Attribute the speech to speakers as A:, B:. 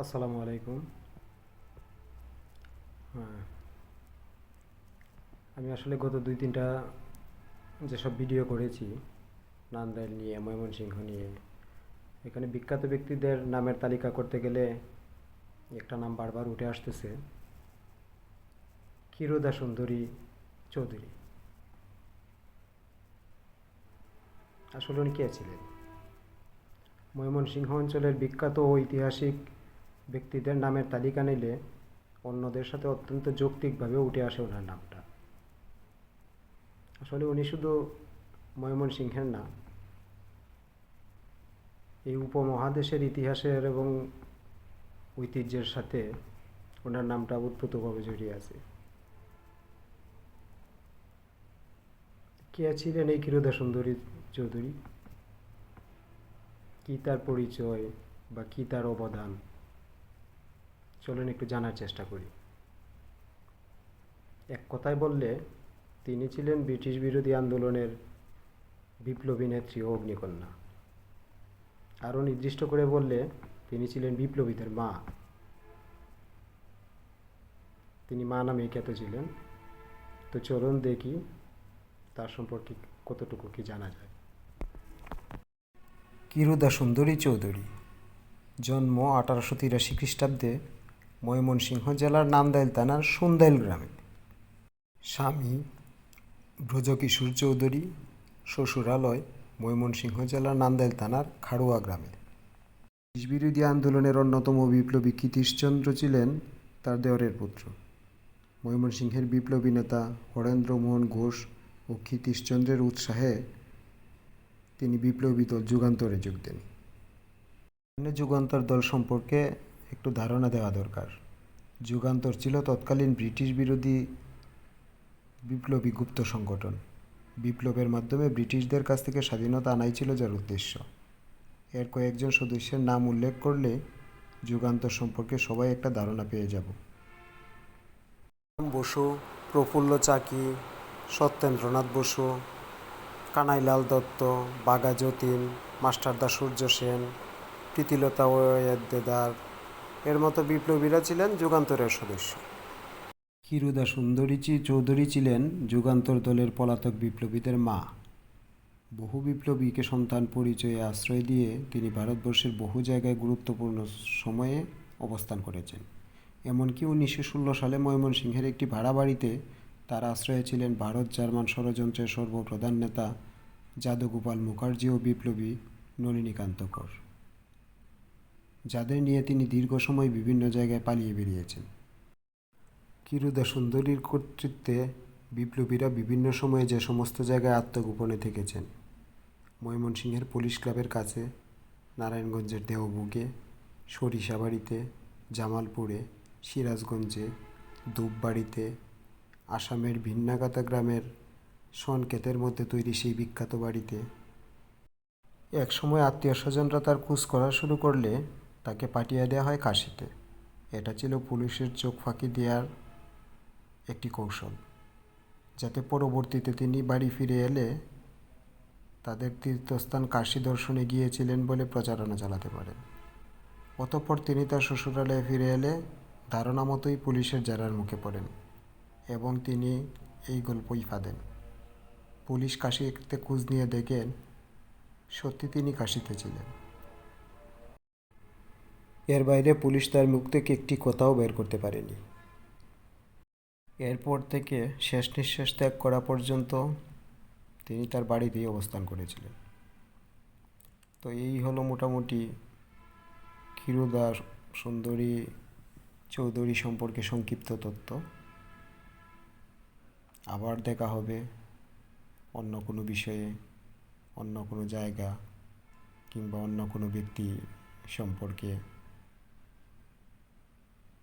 A: আসসালামু আলাইকুম। হ্যাঁ। আমি আসলে গত দুই তিনটা যেসব ভিডিও করেছি, নান্দাইল নিয়ে, ময়মনসিংহ নিয়ে, এখানে বিখ্যাত ব্যক্তিদের নামের তালিকা করতে গেলে একটা নাম বারবার উঠে আসতেছে। ক্ষীরোদা সুন্দরী চৌধুরী। আসলে উনি কে ছিলেন? ময়মনসিংহ অঞ্চলের বিখ্যাত ঐতিহাসিক ব্যক্তিদের নামের তালিকা নিলে অন্যদের সাথে অত্যন্ত যৌক্তিকভাবে উঠে আসে ওনার নামটা। আসলে উনি শুধু ময়মনসিংহের না এই উপমহাদেশের ইতিহাসের এবং ঐতিহ্যের সাথে ওনার নামটা উৎপতভাবে জড়িয়ে আছে। কে ছিলেন এই ক্ষীরোদা সুন্দরী চৌধুরী? কী তার পরিচয় বা কী তার অবদান? চলুন একটু জানার চেষ্টা করি। এক কথায় বললে, তিনি ছিলেন ব্রিটিশ বিরোধী আন্দোলনের বিপ্লবী নেত্রী ও অগ্নিকন্যা। আরও নির্দিষ্ট করে বললে, তিনি ছিলেন বিপ্লবীদের মা। তিনি মা নামে খ্যাত ছিলেন। তো চলুন দেখি তার সম্পর্কে কতটুকু কি জানা যায়। কিরুদা সুন্দরী চৌধুরী, জন্ম আঠারোশো তিরাশি খ্রিস্টাব্দে ময়মনসিংহ জেলার নান্দাইল থানার সুন্দাইল গ্রামে। স্বামী ব্রজকিশোর চৌধুরী, শ্বশুরালয়, ময়মনসিংহ জেলার নান্দাইল থানার খাড়ুয়া গ্রামে। ব্রিটিশ বিরোধী আন্দোলনের অন্যতম বিপ্লবী কীতিশচন্দ্র ছিলেন তার দেওরের পুত্র। ময়মনসিংহের বিপ্লবী নেতা হরেন্দ্রমোহন ঘোষ ও ক্ষিতীশচন্দ্রের উৎসাহে তিনি বিপ্লবী দল যুগান্তরে যোগ দেন। যুগান্তর দল সম্পর্কে একটু ধারণা দেওয়া দরকার। যুগান্তর ছিল তৎকালীন ব্রিটিশ বিরোধী বিপ্লবী গুপ্ত সংগঠন। বিপ্লবের মাধ্যমে ব্রিটিশদের কাছ থেকে স্বাধীনতা আনাই ছিল যার উদ্দেশ্য। এর কয়েকজন সদস্যের নাম উল্লেখ করলে যুগান্তর সম্পর্কে সবাই একটা ধারণা পেয়ে যাব। বসু, প্রফুল্ল চাকি, সত্যেন্দ্রনাথ বসু, কানাইলাল দত্ত বাগা যতীন, মাস্টারদা সূর্য সেন প্রীতিলতা ওয়েদ্দেদার এর মতো বিপ্লবীরা ছিলেন যুগান্তরের সদস্য। ক্ষীরুদা সুন্দরীচি চৌধুরী ছিলেন যুগান্তর দলের পলাতক বিপ্লবীদের মা। বহু বিপ্লবীকে সন্তান পরিচয়ে আশ্রয় দিয়ে তিনি ভারতবর্ষের বহু জায়গায় গুরুত্বপূর্ণ সময়ে অবস্থান করেছেন। এমনকি উনিশশো ষোলো সালে ময়মনসিংহের একটি ভাড়া বাড়িতে তার আশ্রয়ে ছিলেন ভারত জার্মান ষড়যন্ত্রের সর্বপ্রধান নেতা যাদুগোপাল মুখার্জি ও বিপ্লবী নলিনীকান্ত কর। যাদের নিয়ে তিনি দীর্ঘ সময় বিভিন্ন জায়গায় পালিয়ে বেরিয়েছেন। কিরুদা সুন্দরীর কর্তৃত্বে বিপ্লবীরা বিভিন্ন সময়ে যে সমস্ত জায়গায় আত্মগোপনে থেকেছেন, ময়মনসিংহের পুলিশ ক্লাবের কাছে, নারায়ণগঞ্জের দেওবুগে সরিষাবাড়িতে, জামালপুরে, সিরাজগঞ্জে, ধূপবাড়িতে, আসামের ভিন্নাগাতা গ্রামের সনকেতের মধ্যে তৈরি সেই বিখ্যাত বাড়িতে। এক সময় আত্মীয় স্বজনরা তার কুচ করা শুরু করলে তাকে পাঠিয়ে দেওয়া হয় কাশিতে এটা ছিল পুলিশের চোখ ফাঁকি দেওয়ার একটি কৌশল, যাতে পরবর্তীতে তিনি বাড়ি ফিরে এলে তাদের তীর্থস্থান কাশী দর্শনে গিয়েছিলেন বলে প্রচারণা চালাতে পারেন। অতঃপর তিনি তার শ্বশুরালয়ে ফিরে এলে ধারণা মতোই পুলিশের জেরার মুখে পড়েন এবং তিনি এই গল্পই ফাঁদেন। পুলিশ কাশিতে খোঁজ নিয়ে দেখেন সত্যি তিনি কাশিতে ছিলেন। এর বাইরে পুলিশ তার মুখ থেকে একটি কথাও বের করতে পারেনি। এরপর থেকে শেষ নিঃশ্বাস ত্যাগ করা পর্যন্ত তিনি তার বাড়িতেই অবস্থান করেছিলেন। তো এই হলো মোটামুটি ক্ষীরোদা সুন্দরী চৌধুরী সম্পর্কে সংক্ষিপ্ত তথ্য। আবার দেখা হবে অন্য কোনো বিষয়ে, অন্য কোনো জায়গা কিংবা অন্য কোনো ব্যক্তি সম্পর্কে।